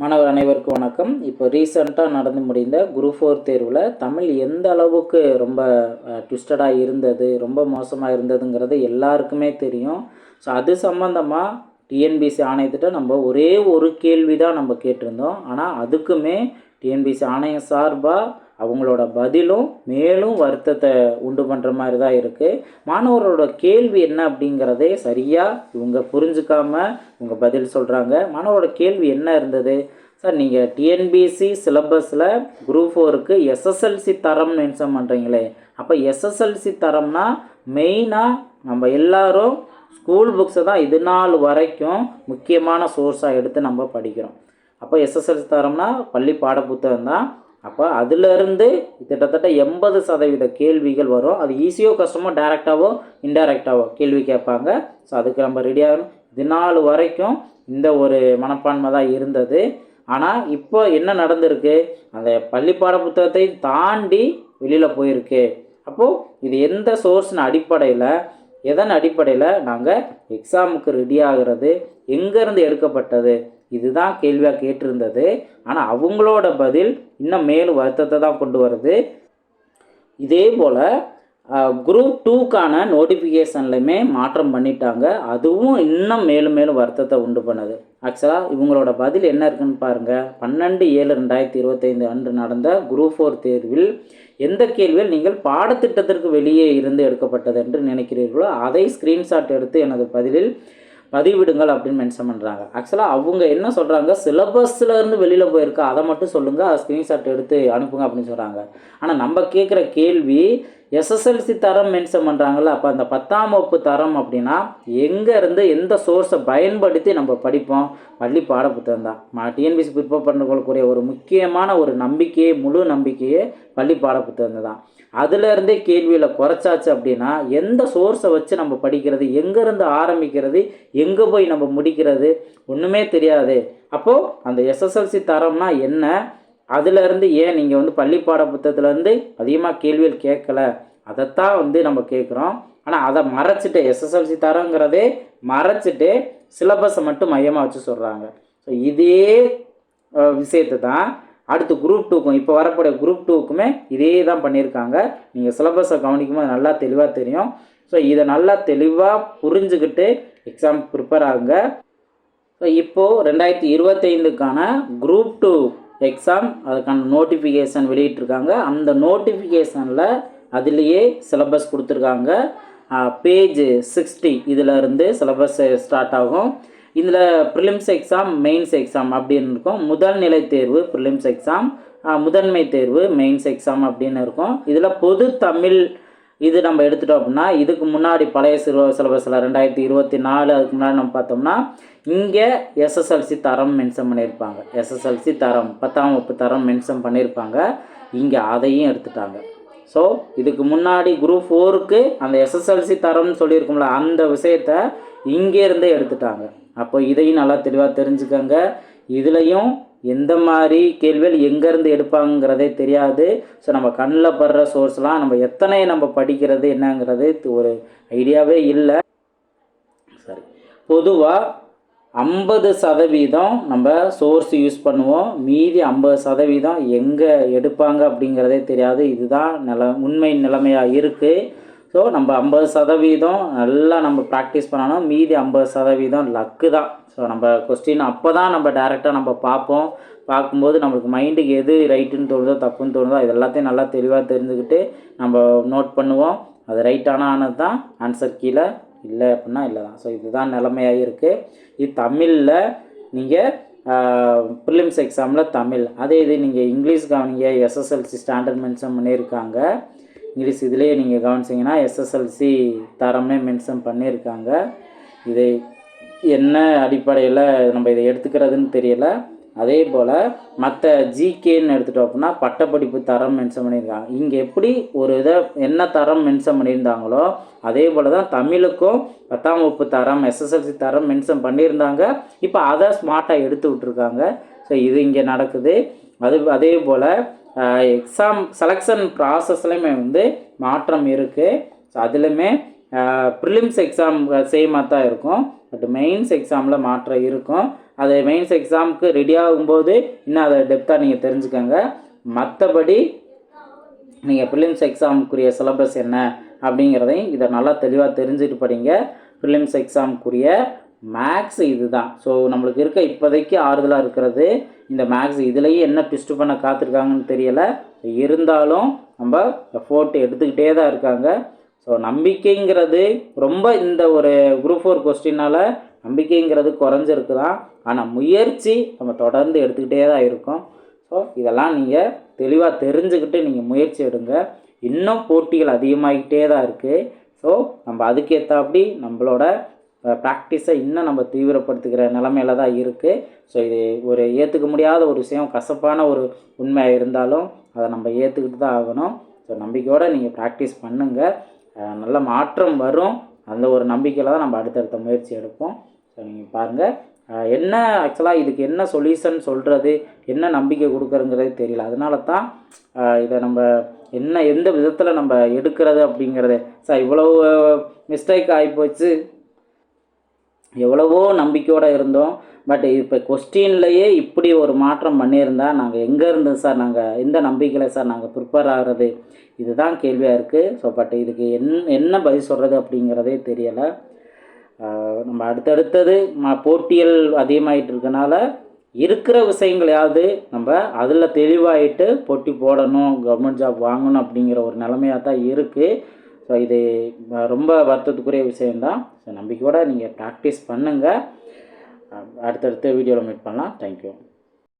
மாணவர் அனைவருக்கும் வணக்கம். இப்போ ரீசெண்டாக நடந்து முடிந்த குரூப் ஃபோர் தேர்வில் தமிழ் எந்த அளவுக்கு ரொம்ப ட்விஸ்டடாக இருந்தது ரொம்ப மோசமாக இருந்ததுங்கிறது எல்லாருக்குமே தெரியும். ஸோ அது சம்மந்தமாக டிஎன்பிசி ஆணையத்திட்ட நம்ம ஒரே ஒரு கேள்வி தான் நம்ம கேட்டிருந்தோம். ஆனால் அதுக்குமே டிஎன்பிசி ஆணையம் சார்பாக அவங்களோட பதிலும் மேலும் வருத்தத்தை உண்டு பண்ணுற மாதிரி தான் இருக்குது மாணவர்களோட கேள்வி என்ன அப்படிங்கிறதே சரியாக இவங்க புரிஞ்சுக்காம இவங்க பதில் சொல்கிறாங்க மாணவரோட கேள்வி என்ன இருந்தது? சார் நீங்கள் டிஎன்பிசி சிலபஸில் குரூப் ஃபோருக்கு எஸ்எஸ்எல்சி தரம் மென்ஷன் பண்ணுறீங்களே அப்போ எஸ்எஸ்எல்சி தரம்னா மெயினாக நம்ம எல்லாரும் ஸ்கூல் புக்ஸை தான் இது நாள் வரைக்கும் முக்கியமான சோர்ஸாக எடுத்து நம்ம படிக்கிறோம். அப்போ எஸ்எஸ்எல்சி தரம்னா பள்ளி பாடப்புத்தகம் தான் அப்போ அதிலிருந்து கிட்டத்தட்ட எண்பது சதவீத கேள்விகள் வரும். அது ஈஸியோ கஷ்டமோ டேரெக்டாகவோ இன்டைரக்டாகவோ கேள்வி கேட்பாங்க. ஸோ அதுக்கு நம்ம ரெடியாகணும் இது நாள் வரைக்கும் இந்த ஒரு மனப்பான்மை தான் இருந்தது. ஆனால் இப்போ என்ன நடந்திருக்கு? அந்த பள்ளி பாட புத்தகத்தை தாண்டி வெளியில் போயிருக்கு. அப்போது இது எந்த சோர்ஸின் அடிப்படையில் எதன் அடிப்படையில் நாங்கள் எக்ஸாமுக்கு ரெடி ஆகிறது எங்கேருந்து எடுக்கப்பட்டது இதுதான் கேள்வியாக கேட்டிருந்தது. ஆனால் அவங்களோட பதில் இன்னும் மேலும் வருத்தத்தை தான் கொண்டு வருது. இதே போல் குரூப் டூக்கான நோட்டிஃபிகேஷன்லையுமே மாற்றம் பண்ணிட்டாங்க. அதுவும் இன்னும் மேலும் மேலும் வருத்தத்தை உண்டு பண்ணுது. ஆக்சுவலாக இவங்களோட பதில் என்ன இருக்குன்னு பாருங்கள் பன்னெண்டு ஏழு ரெண்டாயிரத்தி இருபத்தைந்து அன்று நடந்த குரூப் ஃபோர் தேர்வில் எந்த கேள்வியில் நீங்கள் பாடத்திட்டத்திற்கு வெளியே இருந்து எடுக்கப்பட்டது என்று நினைக்கிறீர்களோ அதை ஸ்க்ரீன்ஷாட் எடுத்து எனது பதிலில் பதிவிடுங்கள் அப்படின்னு மென்ஷன் பண்ணுறாங்க ஆக்சுவலாக அவங்க என்ன சொல்கிறாங்க சிலபஸில் இருந்து வெளியில் போயிருக்கா? அதை மட்டும் சொல்லுங்கள் அதை ஸ்க்ரீன்ஷாட் எடுத்து அனுப்புங்க அப்படின்னு சொல்கிறாங்க ஆனால் நம்ம கேட்குற கேள்வி எஸ்எஸ்எல்சி தரம் மென்ஷன் பண்ணுறாங்களா அப்போ அந்த பத்தாம் வகுப்பு தரம் அப்படின்னா எங்கேருந்து எந்த சோர்ஸை பயன்படுத்தி நம்ம படிப்போம்? பள்ளி பாட புத்தகம் தான். மா டிஎன்பிசி ப்ரிப்பேர் பண்ணுறவங்களுக்குரிய ஒரு முக்கியமான ஒரு நம்பிக்கையே முழு நம்பிக்கையே பள்ளி பாட புத்தகம் தான் அதுலேருந்தே கேள்வியில் குறைச்சாச்சு அப்படின்னா எந்த சோர்ஸை வச்சு நம்ம படிக்கிறது எங்கேருந்து ஆரம்பிக்கிறது எங்கே போய் நம்ம முடிக்கிறது ஒன்றுமே தெரியாது. அப்போது அந்த எஸ்எஸ்எல்சி தரம்னா என்ன? அதிலிருந்து ஏன் நீங்கள் வந்து பள்ளி பாட புத்தகத்துலேருந்து அதிகமாக கேள்விகள் கேட்கல? அதைத்தான் வந்து நம்ம கேட்குறோம். ஆனால் அதை மறைச்சிட்டு எஸ்எஸ்எல்சி தரங்கிறதே மறைச்சிட்டு சிலபஸை மட்டும் மையமாக வச்சு சொல்கிறாங்க ஸோ இதே விஷயத்தை தான் அடுத்து குரூப் டூக்கும் இப்போ வரக்கூடிய குரூப் டூக்குமே இதே தான் பண்ணியிருக்காங்க. நீங்கள் சிலபஸை கவனிக்கும் போது நல்லா தெளிவாக தெரியும். ஸோ இதை நல்லா தெளிவாக புரிஞ்சுக்கிட்டு எக்ஸாம் ப்ரிப்பேர் ஆகுங்க. ஸோ இப்போது ரெண்டாயிரத்தி இருபத்தைந்துக்கான குரூப் டூ எக்ஸாம் அதுக்கான நோட்டிஃபிகேஷன் வெளியிட்டிருக்காங்க. அந்த நோட்டிஃபிகேஷனில் அதுலேயே சிலபஸ் கொடுத்துருக்காங்க. பேஜ் சிக்ஸ்டி இதில் இருந்து சிலபஸ் ஸ்டார்ட் ஆகும். இதில் ப்ரிலிம்ஸ் எக்ஸாம் மெயின்ஸ் எக்ஸாம் அப்படின்னு இருக்கும். முதல் நிலை தேர்வு ப்ரிலிம்ஸ் எக்ஸாம் முதன்மை தேர்வு மெயின்ஸ் எக்ஸாம் அப்படின்னு இருக்கும். இதில் பொது தமிழ் இது நம்ம எடுத்துட்டோம் அப்படின்னா இதுக்கு முன்னாடி பழைய சிறுவ சிலபஸில் ரெண்டாயிரத்தி இருபத்தி நாலு அதுக்கு முன்னாடி நம்ம பார்த்தோம்னா இங்கே எஸ்எஸ்எல்சி தரம் மென்ஷன் பண்ணியிருப்பாங்க. எஸ்எஸ்எல்சி தரம் பத்தாம் வகுப்பு தரம் மென்ஷன் பண்ணியிருப்பாங்க. இங்கே அதையும் எடுத்துட்டாங்க. ஸோ இதுக்கு முன்னாடி குரூப் ஃபோருக்கு அந்த எஸ்எஸ்எல்சி தரம்னு சொல்லியிருக்கோம்ல அந்த விஷயத்த இங்கேருந்தே எடுத்துட்டாங்க. அப்போ இதையும் நல்லா தெளிவாக தெரிஞ்சுக்கோங்க. இதுலேயும் எந்த மாதிரி கேள்விகள் எங்கேருந்து எடுப்பாங்கிறதே தெரியாது. ஸோ நம்ம கண்ணில் படுற சோர்ஸ்லாம் நம்ம எத்தனை நம்ம படிக்கிறது என்னங்கிறது ஒரு ஐடியாவே இல்லை. சரி பொதுவாக ஐம்பது சதவீதம் நம்ம சோர்ஸ் யூஸ் பண்ணுவோம். மீதி ஐம்பது சதவீதம் எங்கே எடுப்பாங்க அப்படிங்கிறதே தெரியாது. இதுதான் நில உண்மை நிலைமையாக இருக்குது ஸோ நம்ம ஐம்பது சதவீதம் நல்லா நம்ம ப்ராக்டிஸ் பண்ணணும். மீதி ஐம்பது சதவீதம் லக்கு தான். ஸோ நம்ம கொஸ்டின் அப்போ தான் நம்ம டேரெக்டாக நம்ம பார்ப்போம். பார்க்கும்போது நம்மளுக்கு மைண்டுக்கு எது ரைட்டுன்னு தோணுதோ தப்புன்னு தோணுதோ இது எல்லாத்தையும் நல்லா தெளிவாக தெரிஞ்சுக்கிட்டு நம்ம நோட் பண்ணுவோம். அது ரைட்டான ஆனது தான் ஆன்சர் கீழே இல்லை அப்படின்னா இல்லை தான். ஸோ இதுதான் நிலைமையாக இருக்குது இது தமிழில் நீங்கள் ப்ரிலிம்ஸ் எக்ஸாமில் தமிழ். அதே இது நீங்கள் இங்கிலீஷ் கவனிங்க எஸ்எஸ்எல்சி ஸ்டாண்டர்ட் மென்ஷன் பண்ணியிருக்காங்க. இங்கிலீஷ் இதுலேயே நீங்கள் கவனிச்சிங்கன்னா எஸ்எஸ்எல்சி தரமே மென்ஷன் பண்ணியிருக்காங்க. இதை என்ன அடிப்படையில் நம்ம இதை எடுத்துக்கிறதுன்னு தெரியல. அதே போல் மற்ற ஜிகேன்னு எடுத்துட்டோம் அப்படின்னா பட்டப்படிப்பு தரம் மென்ஷன் பண்ணியிருக்காங்க. இங்கே எப்படி ஒரு இதை என்ன தரம் மென்ஷன் பண்ணியிருந்தாங்களோ அதே போல் தான் தமிழுக்கும் பத்தாம் வகுப்பு தரம் எஸ்எஸ்எல்சி தரம் மென்ஷன் பண்ணியிருந்தாங்க. இப்போ அதை ஸ்மார்ட்டாக எடுத்து விட்ருக்காங்க ஸோ இது இங்கே நடக்குது. அது அதே போல் எக்ஸாம் செலெக்ஷன் ப்ராசஸ்லையுமே வந்து மாற்றம் இருக்குது ஸோ அதுலேயுமே ப்ரிலிம்ஸ் எக்ஸாம் சேமாக தான் இருக்கும். பட் மெயின்ஸ் எக்ஸாமில் மாற்றம் இருக்கும். அது மெயின்ஸ் எக்ஸாமுக்கு ரெடி ஆகும்போது இன்னும் அதை டெப்த்தாக நீங்கள் தெரிஞ்சுக்கோங்க. மற்றபடி நீங்கள் ப்ரிலிம்ஸ் எக்ஸாமுக்குரிய சிலபஸ் என்ன அப்படிங்கிறதையும் இதை நல்லா தெளிவாக தெரிஞ்சுட்டு படிங்க. ப்ரிலிம்ஸ் எக்ஸாமுக்குரிய மேக்ஸ் இதுதான். ஸோ நம்மளுக்கு இருக்க இப்போதைக்கு ஆறுதலாக இருக்கிறது இந்த மேக்ஸ் இதுலேயே என்ன ட்விஸ்ட் பண்ண காத்திருக்காங்கன்னு தெரியலை. இருந்தாலும் நம்ம எஃபோர்ட் எடுத்துக்கிட்டே தான் இருக்காங்க. ஸோ நம்பிக்கைங்கிறது ரொம்ப இந்த ஒரு குரூப் ஃபோர் கொஸ்டினால் நம்பிக்கைங்கிறது குறைஞ்சிருக்குதான். ஆனால் முயற்சி நம்ம தொடர்ந்து எடுத்துக்கிட்டே தான் இருக்கும். ஸோ இதெல்லாம் நீங்கள் தெளிவாக தெரிஞ்சுக்கிட்டு நீங்கள் முயற்சி எடுங்க. இன்னும் போட்டிகள் அதிகமாகிட்டே தான் இருக்குது ஸோ நம்ம அதுக்கேற்றாப்படி நம்மளோட ப்ராக்டிஸை இன்னும் நம்ம தீவிரப்படுத்துகிற நிலமையில தான் இருக்குது ஸோ இது ஒரு ஏற்றுக்க முடியாத ஒரு விஷயம் கசப்பான ஒரு உண்மையாக இருந்தாலும் அதை நம்ம ஏற்றுக்கிட்டு தான் ஆகணும். ஸோ நம்பிக்கையோடு நீங்கள் ப்ராக்டிஸ் பண்ணுங்கள் நல்ல மாற்றம் வரும். அந்த ஒரு நம்பிக்கையில் தான் நம்ம அடுத்தடுத்த முயற்சி எடுப்போம். ஸோ நீங்கள் பாருங்கள் என்ன ஆக்சுவலாக இதுக்கு என்ன சொல்யூஷன் சொல்கிறது என்ன நம்பிக்கை கொடுக்குறங்கிறது தெரியல. அதனால தான் இதை நம்ம என்ன எந்த விதத்தில் நம்ம எடுக்கிறது அப்படிங்கிறது. சார் இவ்வளவு மிஸ்டேக் ஆகிப்போச்சு எவ்வளவோ நம்பிக்கையோடு இருந்தோம். பட் இப்போ கொஸ்டின்லையே இப்படி ஒரு மாற்றம் பண்ணியிருந்தால் நாங்கள் எங்கே இருந்து சார் நாங்கள் எந்த நம்பிக்கையில் சார் நாங்கள் ப்ரிப்பேர் ஆகிறது? இதுதான் கேள்வியாக இருக்குது ஸோ பட் இதுக்கு என் என்ன பதில் சொல்கிறது அப்படிங்கிறதே தெரியலை. நம்ம அடுத்தடுத்தது போட்டியல் போட்டிகள் அதிகமாகிட்டு இருக்கனால இருக்கிற விஷயங்களையாவது நம்ம அதில் தெளிவாயிட்டு போட்டி போடணும். கவர்மெண்ட் ஜாப் வாங்கணும் அப்படிங்கிற ஒரு நிலமையாக தான் இருக்குது ஸோ இது ரொம்ப வருத்தத்துக்குரிய விஷயந்தான் ஸோ நம்பிக்கையோடு நீங்கள் ப்ராக்டிஸ் பண்ணுங்கள் அடுத்தடுத்த வீடியோவில் மீட் பண்ணலாம். தேங்க்யூ